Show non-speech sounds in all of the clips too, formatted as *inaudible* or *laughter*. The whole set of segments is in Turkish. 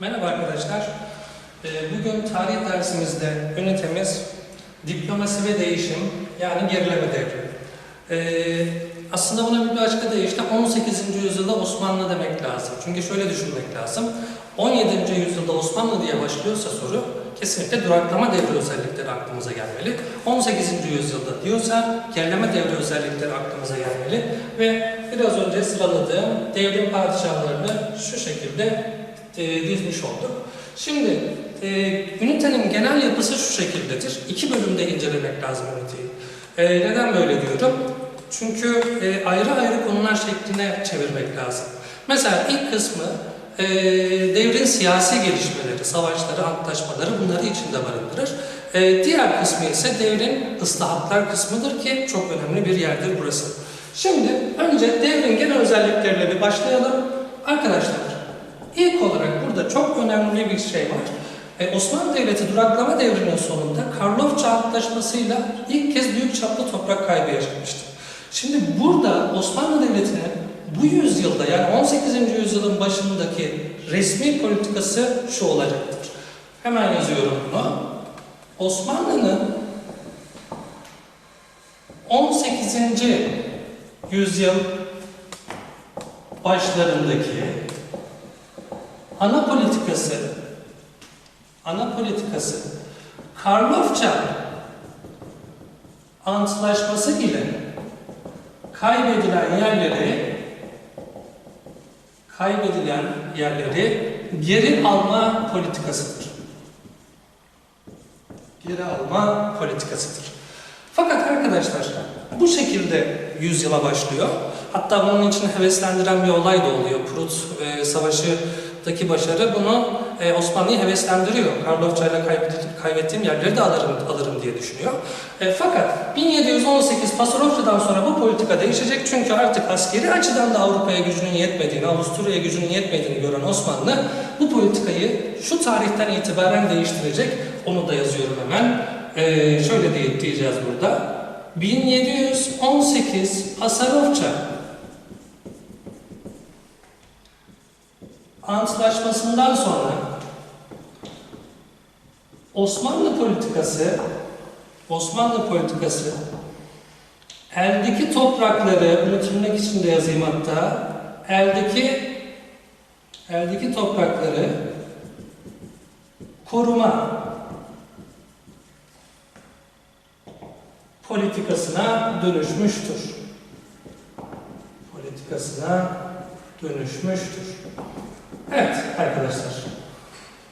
Merhaba arkadaşlar. Ee, Bugün tarih dersimizde ünitemiz diplomasi ve değişim yani gerileme devri. Ee, Aslında buna bir başka deyişle 18. yüzyılda Osmanlı demek lazım. Çünkü şöyle düşünmek lazım. 17. yüzyılda Osmanlı diye başlıyorsa soru kesinlikle duraklama devri özellikleri aklımıza gelmeli. 18. yüzyılda diyorsa gerileme devri özellikleri aklımıza gelmeli ve biraz önce sıraladığım devrim padişahlarını şu şekilde e, dizmiş olduk. Şimdi e, ünitenin genel yapısı şu şekildedir. İki bölümde incelemek lazım üniteyi. E, neden böyle diyorum? Çünkü e, ayrı ayrı konular şekline çevirmek lazım. Mesela ilk kısmı e, devrin siyasi gelişmeleri, savaşları, antlaşmaları bunları içinde barındırır. E, diğer kısmı ise devrin ıslahatlar kısmıdır ki çok önemli bir yerdir burası. Şimdi önce devrin genel özellikleriyle bir başlayalım. Arkadaşlar İlk olarak burada çok önemli bir şey var. Ee, Osmanlı Devleti duraklama devrinin sonunda Karlofça Antlaşması'yla ilk kez büyük çaplı toprak kaybı yaşamıştı. Şimdi burada Osmanlı Devleti'nin bu yüzyılda yani 18. yüzyılın başındaki resmi politikası şu olacaktır. Hemen yazıyorum bunu. Osmanlı'nın 18. yüzyıl başlarındaki ana politikası ana politikası Karlofça Antlaşması ile kaybedilen yerleri kaybedilen yerleri geri alma politikasıdır. Geri alma politikasıdır. Fakat arkadaşlar bu şekilde yüzyıla başlıyor. Hatta bunun için heveslendiren bir olay da oluyor. Prut e, Savaşı'daki başarı bunu e, Osmanlı'yı heveslendiriyor. Karlofça ile kaybedip- kaybettiğim yerleri de alırım, alırım diye düşünüyor. E, fakat 1718 Pasarofça'dan sonra bu politika değişecek. Çünkü artık askeri açıdan da Avrupa'ya gücünün yetmediğini, Avusturya'ya gücünün yetmediğini gören Osmanlı bu politikayı şu tarihten itibaren değiştirecek. Onu da yazıyorum hemen. E, şöyle diye diyeceğiz burada. 1718 Pasarofça Antlaşmasından sonra Osmanlı politikası Osmanlı politikası eldeki toprakları bunu tırnak içinde yazayım hatta eldeki eldeki toprakları koruma politikasına dönüşmüştür. Politikasına dönüşmüştür. Evet arkadaşlar.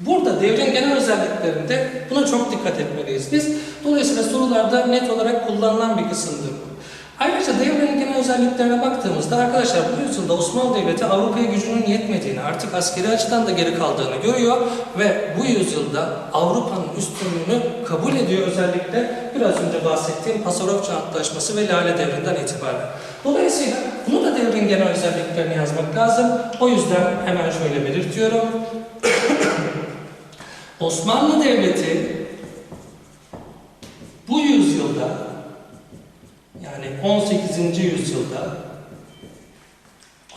Burada devrin genel özelliklerinde buna çok dikkat etmeliyiz biz. Dolayısıyla sorularda net olarak kullanılan bir kısımdır bu. Ayrıca devrin genel özelliklerine baktığımızda arkadaşlar bu yüzyılda Osmanlı Devleti Avrupa'ya gücünün yetmediğini, artık askeri açıdan da geri kaldığını görüyor ve bu yüzyılda Avrupa'nın üstünlüğünü kabul ediyor özellikle biraz önce bahsettiğim Pasarofça Antlaşması ve Lale Devri'nden itibaren. Dolayısıyla bunu da devrin genel özelliklerini yazmak lazım. O yüzden hemen şöyle belirtiyorum. *coughs* Osmanlı Devleti bu yüzyılda yani 18. yüzyılda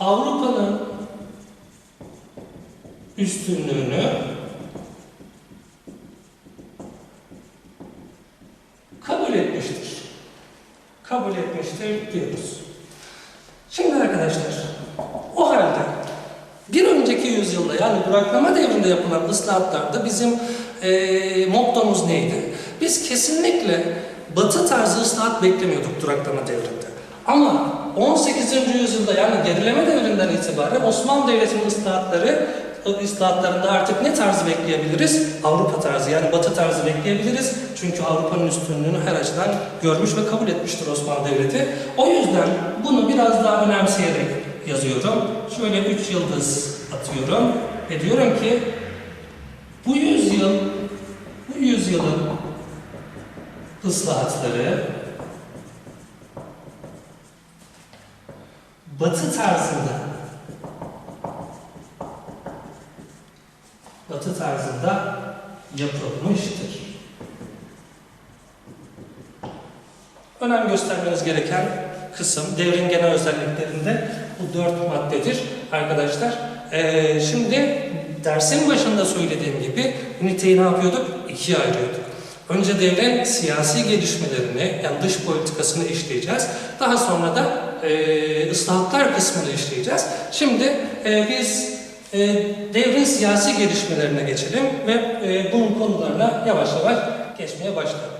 Avrupa'nın üstünlüğünü kabul etmiştir. Kabul etmiştir diyoruz. Şimdi arkadaşlar, o halde bir önceki yüzyılda yani duraklama devrinde yapılan ıslahatlarda bizim eee mottomuz neydi? Biz kesinlikle batı tarzı ıslahat beklemiyorduk duraklama devrinde. Ama 18. yüzyılda yani gerileme devrinden itibaren Osmanlı Devleti'nin ıslahatları ıslahatlarında artık ne tarzı bekleyebiliriz? Avrupa tarzı yani batı tarzı bekleyebiliriz. Çünkü Avrupa'nın üstünlüğünü her açıdan görmüş ve kabul etmiştir Osmanlı Devleti. O yüzden bunu biraz daha önemseyerek yazıyorum. Şöyle üç yıldız atıyorum ve diyorum ki bu yüzyıl bu yüzyılın ıslahatları batı tarzında batı tarzında yapılmıştır. Önem göstermeniz gereken kısım devrin genel özelliklerinde bu dört maddedir arkadaşlar. Ee, şimdi dersin başında söylediğim gibi üniteyi ne yapıyorduk? İkiye ayırıyorduk. Önce devrin siyasi gelişmelerini, yani dış politikasını işleyeceğiz. Daha sonra da e, ıslahatlar kısmını işleyeceğiz. Şimdi e, biz e, devrin siyasi gelişmelerine geçelim ve e, bunun konularına yavaş yavaş geçmeye başlayalım.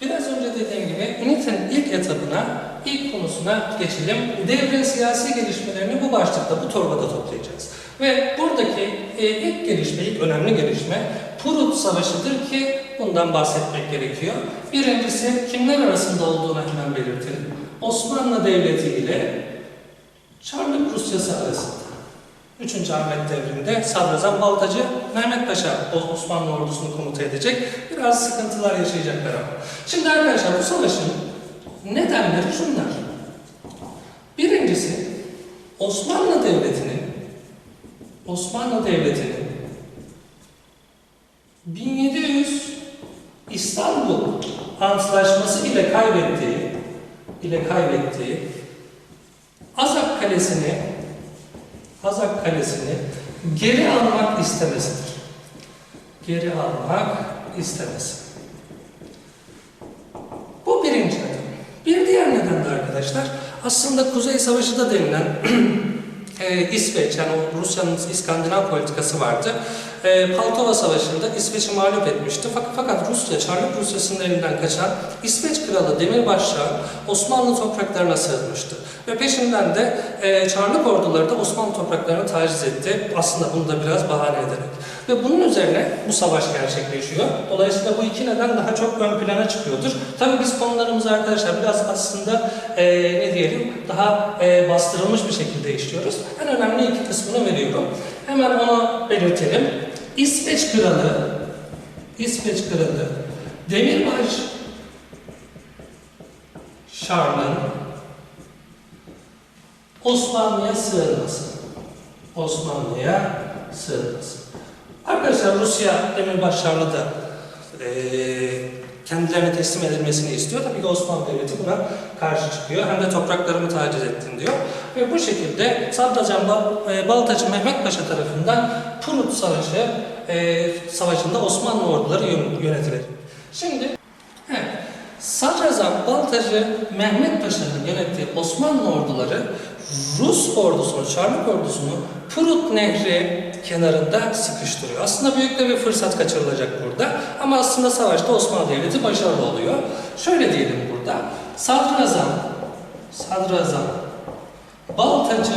Biraz önce dediğim gibi ünitenin ilk etabına, ilk konusuna geçelim. Devrin siyasi gelişmelerini bu başlıkta, bu torbada toplayacağız. Ve buradaki e, ilk gelişme, ilk önemli gelişme Prut Savaşı'dır ki bundan bahsetmek gerekiyor. Birincisi kimler arasında olduğunu hemen belirtelim. Osmanlı Devleti ile Çarlık Rusyası arasında. 3. Ahmet devrinde Sadrazam Baltacı Mehmet Paşa Osmanlı ordusunu komuta edecek. Biraz sıkıntılar yaşayacaklar ama. Şimdi arkadaşlar bu savaşın nedenleri şunlar. Birincisi Osmanlı Devleti'nin Osmanlı Devleti'nin 1700 İstanbul Antlaşması ile kaybettiği ile kaybettiği Azak Kalesi'ni Azak Kalesi'ni geri almak istemesidir. Geri almak istemesi. Bu birinci neden. Bir diğer neden de arkadaşlar aslında Kuzey Savaşı da denilen *clears throat* e, İsveç yani Rusya'nın İskandinav politikası vardı. E, Paltova Savaşı'nda İsveç'i mağlup etmişti. Fakat, fakat Rusya, Çarlık Rusyası'nın elinden kaçan İsveç Kralı Demirbaş Osmanlı topraklarına sığınmıştı. Ve peşinden de e, Çarlık orduları da Osmanlı topraklarını taciz etti. Aslında bunu da biraz bahane ederek. Ve bunun üzerine bu savaş gerçekleşiyor. Dolayısıyla bu iki neden daha çok ön plana çıkıyordur. Tabii biz konularımızı arkadaşlar biraz aslında e, ne diyelim daha e, bastırılmış bir şekilde işliyoruz. En önemli iki kısmını veriyorum. Hemen onu belirtelim. İsveç Kralı, İsveç Kralı Demirbaş Şarl'ın Osmanlı'ya sığınması. Osmanlı'ya sığınması. Arkadaşlar Rusya Demirbaş Şarl'ı da eee kendilerine teslim edilmesini istiyor. Tabii ki Osmanlı Devleti buna karşı çıkıyor. Hem de topraklarımı taciz ettin diyor. Ve bu şekilde Sadrazam e, Baltacı Mehmet Paşa tarafından Prut Savaşı e, Savaşı'nda Osmanlı orduları yön- yönetilir. Şimdi Sadrazam Baltacı Mehmet Paşa'nın yönettiği Osmanlı orduları Rus ordusunu, Çarlık ordusunu Prut Nehri kenarında sıkıştırıyor. Aslında büyük de bir fırsat kaçırılacak burada. Ama aslında savaşta Osmanlı Devleti başarılı oluyor. Şöyle diyelim burada. Sadrazam, Sadrazam, Baltacı,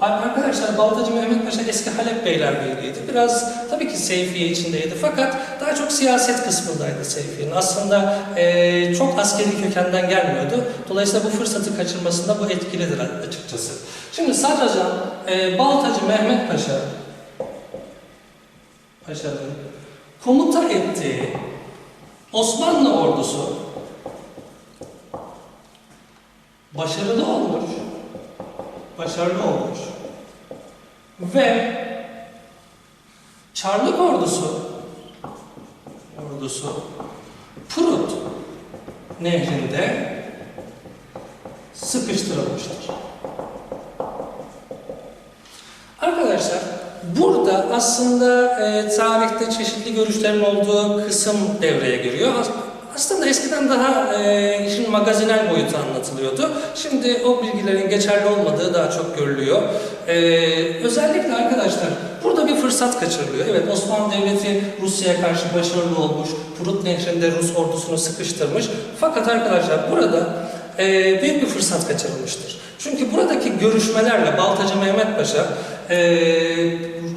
Arkadaşlar Baltacı Mehmet Paşa eski Halep Beylerbeyi'ydi. Biraz tabii ki Seyfiye içindeydi fakat daha çok siyaset kısmındaydı Seyfiye'nin. Aslında eee, çok askeri kökenden gelmiyordu. Dolayısıyla bu fırsatı kaçırmasında bu etkilidir açıkçası. Şimdi Sadrazam eee, Baltacı Mehmet Paşa Paşa'nın komuta ettiği Osmanlı ordusu başarılı olmuş başarılı olmuş. Ve Çarlık ordusu ordusu Prut nehrinde sıkıştırılmıştır. Arkadaşlar burada aslında e, tarihte çeşitli görüşlerin olduğu kısım devreye giriyor. As- Aslında eskiden daha e, işin magazinel boyutu anlatılıyordu. Şimdi o bilgilerin geçerli olmadığı daha çok görülüyor. E, özellikle arkadaşlar burada bir fırsat kaçırılıyor. Evet Osmanlı Devleti Rusya'ya karşı başarılı olmuş. Prut Nehri'nde Rus ordusunu sıkıştırmış. Fakat arkadaşlar burada e, büyük bir fırsat kaçırılmıştır. Çünkü buradaki görüşmelerle Baltacı Mehmet Paşa e,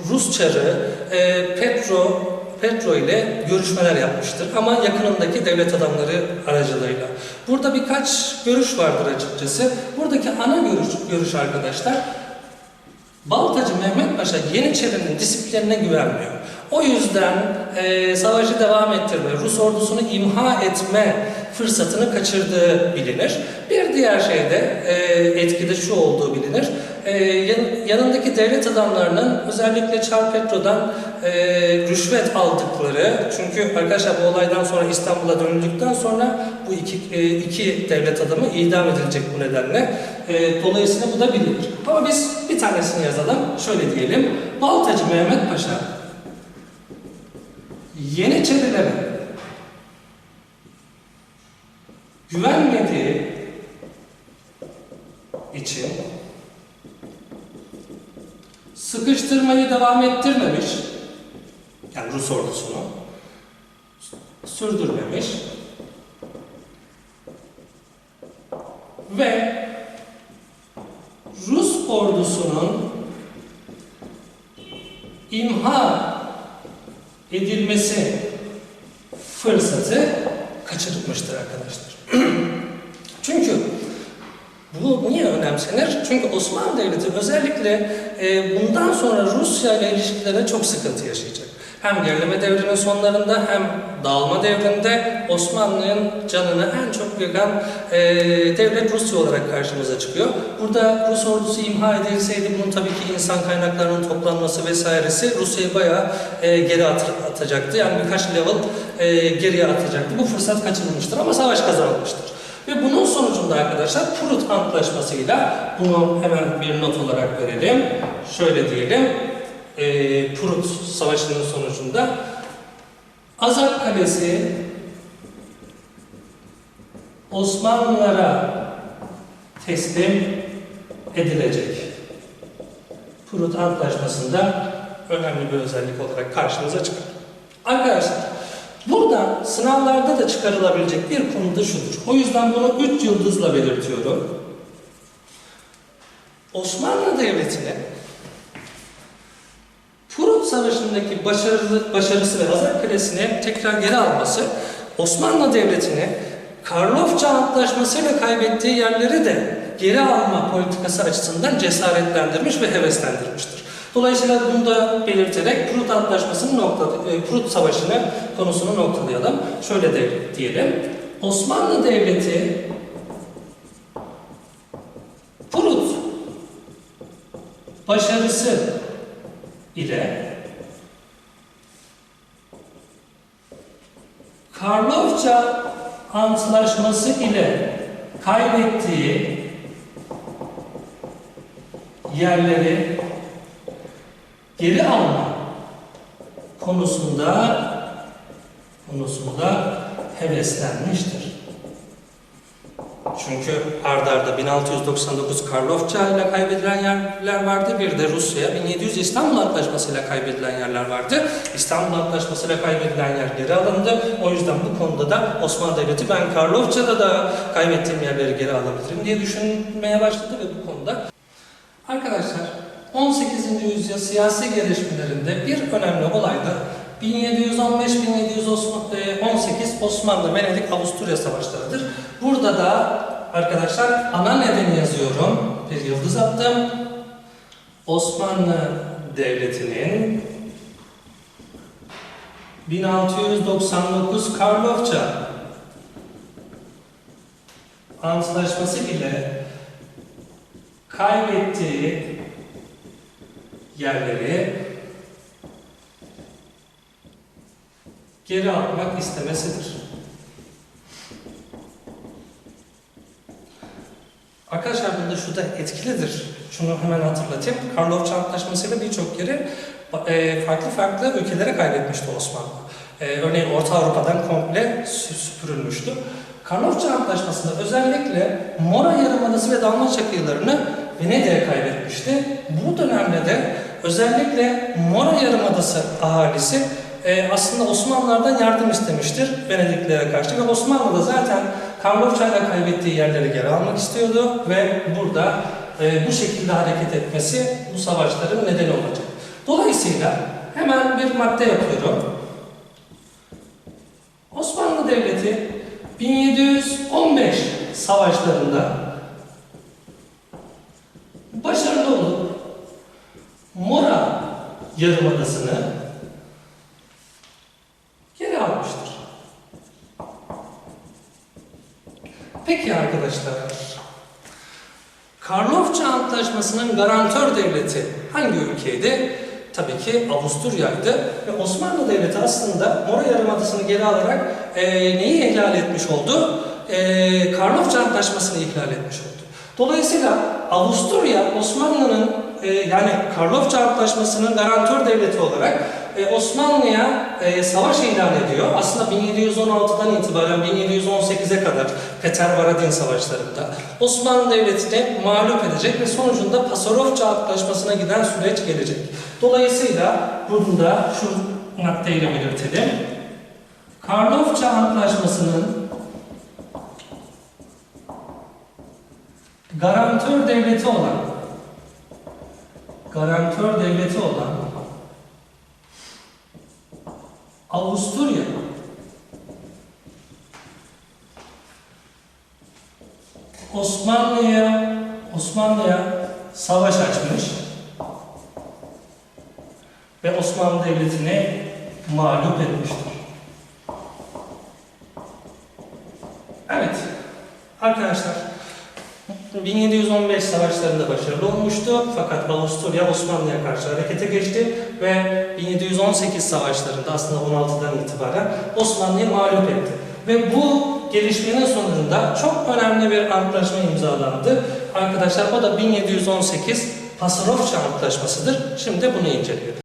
Rus çarı e, Petro Petro ile görüşmeler yapmıştır ama yakınındaki devlet adamları aracılığıyla. Burada birkaç görüş vardır açıkçası. Buradaki ana görüş, görüş arkadaşlar Baltacı Mehmet Paşa Yeniçeri'nin disiplinine güvenmiyor. O yüzden e, savaşı devam ettirme, Rus ordusunu imha etme fırsatını kaçırdığı bilinir. Bir diğer şey de e, etkide şu olduğu bilinir. E, yan- yanındaki devlet adamlarının özellikle Çar Petro'dan e, rüşvet aldıkları, çünkü arkadaşlar bu olaydan sonra İstanbul'a dönüldükten sonra bu iki, e, iki devlet adamı idam edilecek bu nedenle. E, dolayısıyla bu da bilinir. Ama biz bir tanesini yazalım. Şöyle diyelim. Baltacı Mehmet Paşa Yeniçerilere güvenmediği için sıkıştırmayı devam ettirmemiş, yani Rus ordusunu sürdürmemiş ve Rus ordusunun imha edilmesi fırsatı kaçırılmıştır arkadaşlar. Bu niye önemsenir? Çünkü Osmanlı Devleti özellikle e, bundan sonra Rusya ile ilişkilere çok sıkıntı yaşayacak. Hem gerileme devrinin sonlarında hem dağılma devrinde Osmanlı'nın canını en çok yakan e, devlet Rusya olarak karşımıza çıkıyor. Burada Rus ordusu imha edilseydi bunun tabii ki insan kaynaklarının toplanması vesairesi Rusya'yı bayağı e, geri at- atacaktı. Yani birkaç level e, geriye atacaktı. Bu fırsat kaçırılmıştır ama savaş kazanılmıştır. Ve bunun sonucunda arkadaşlar Prut Antlaşması'yla bunu hemen bir not olarak verelim. Şöyle diyelim. E, Prut Savaşı'nın sonucunda Azak Kalesi Osmanlılara teslim edilecek. Prut Antlaşması'nda önemli bir özellik olarak karşımıza çıkar. Arkadaşlar, burada sınavlarda da çıkarılabilecek bir konu da şudur. O yüzden bunu 3 yıldızla belirtiyorum. Osmanlı Devleti'ne Prut Savaşı'ndaki başarılı, başarısı ve Azak Kalesi'ni tekrar geri alması Osmanlı Devleti'ni Karlofça Antlaşması'yla kaybettiği yerleri de geri alma politikası açısından cesaretlendirmiş ve heveslendirmiştir. Dolayısıyla bunu da belirterek Prut Antlaşması'nın nokta, e, Prut Savaşı'nı konusunu noktalayalım. Şöyle de diyelim. Osmanlı Devleti Prut başarısı ile Karlofça Antlaşması ile kaybettiği yerleri geri alma konusunda konusunda heveslenmiştir. Çünkü ardarda arda 1699 Karlofça ile kaybedilen yerler vardı. Bir de Rusya 1700 İstanbul Antlaşması ile kaybedilen yerler vardı. İstanbul Antlaşması ile kaybedilen yer geri alındı. O yüzden bu konuda da Osmanlı Devleti ben Karlofça'da da kaybettiğim yerleri geri alabilirim diye düşünmeye başladı ve bu konuda Arkadaşlar 18. yüzyıl siyasi gelişmelerinde bir önemli olay da 1715-1718 Osmanlı-Venedik Avusturya savaşlarıdır. Burada da arkadaşlar ana nedeni yazıyorum. Bir yıldız attım. Osmanlı Devleti'nin 1699 Karlofça Antlaşması ile kaybettiği yerleri geri almak istemesidir. Arkadaşlar bunda şu da etkilidir. Şunu hemen hatırlatayım. Karlofça Antlaşması'yla birçok yeri e, farklı farklı ülkelere kaybetmişti Osmanlı. E, örneğin Orta Avrupa'dan komple sü- süpürülmüştü. Karlofça Antlaşması'nda özellikle Mora Yarımadası ve Dalmaçya kıyılarını Venedik'e kaybetmişti. Bu dönemde de özellikle Mora Yarımadası ahalisi e, aslında Osmanlılardan yardım istemiştir Venediklilere karşı ve Osmanlı da zaten Karlofça'yla kaybettiği yerleri geri almak istiyordu ve burada e, bu şekilde hareket etmesi bu savaşların nedeni olacak. Dolayısıyla hemen bir madde yapıyorum. Osmanlı Devleti 1715 savaşlarında başarılı olup Mora Yarımadası'nı geri almıştır. Peki arkadaşlar, Karlofça Antlaşması'nın garantör devleti hangi ülkeydi? Tabii ki Avusturya'ydı ve Osmanlı Devleti aslında Mora Yarımadası'nı geri alarak e, neyi ihlal etmiş oldu? e, Karlofça Antlaşması'nı ihlal etmiş oldu. Dolayısıyla Avusturya Osmanlı'nın e, yani Karlofça Antlaşması'nın garantör devleti olarak e, Osmanlı'ya e, savaş ilan ediyor. Aslında 1716'dan itibaren 1718'e kadar Peter Varadin savaşlarında Osmanlı Devleti'ni mağlup edecek ve sonucunda Pasarofça Antlaşması'na giden süreç gelecek. Dolayısıyla bunu da şu maddeyle belirtelim. Karlofça Antlaşması'nın garantör devleti olan garantör devleti olan Avusturya Osmanlı'ya Osmanlı'ya savaş açmış ve Osmanlı Devleti'ni mağlup etmiştir. Evet, arkadaşlar 1715 savaşlarında başarılı olmuştu fakat Avusturya Osmanlı'ya karşı harekete geçti ve 1718 savaşlarında aslında 16'dan itibaren Osmanlı'yı mağlup etti. Ve bu gelişmenin sonucunda çok önemli bir antlaşma imzalandı. Arkadaşlar o da 1718 Pasarofça Antlaşması'dır. Şimdi bunu inceliyoruz.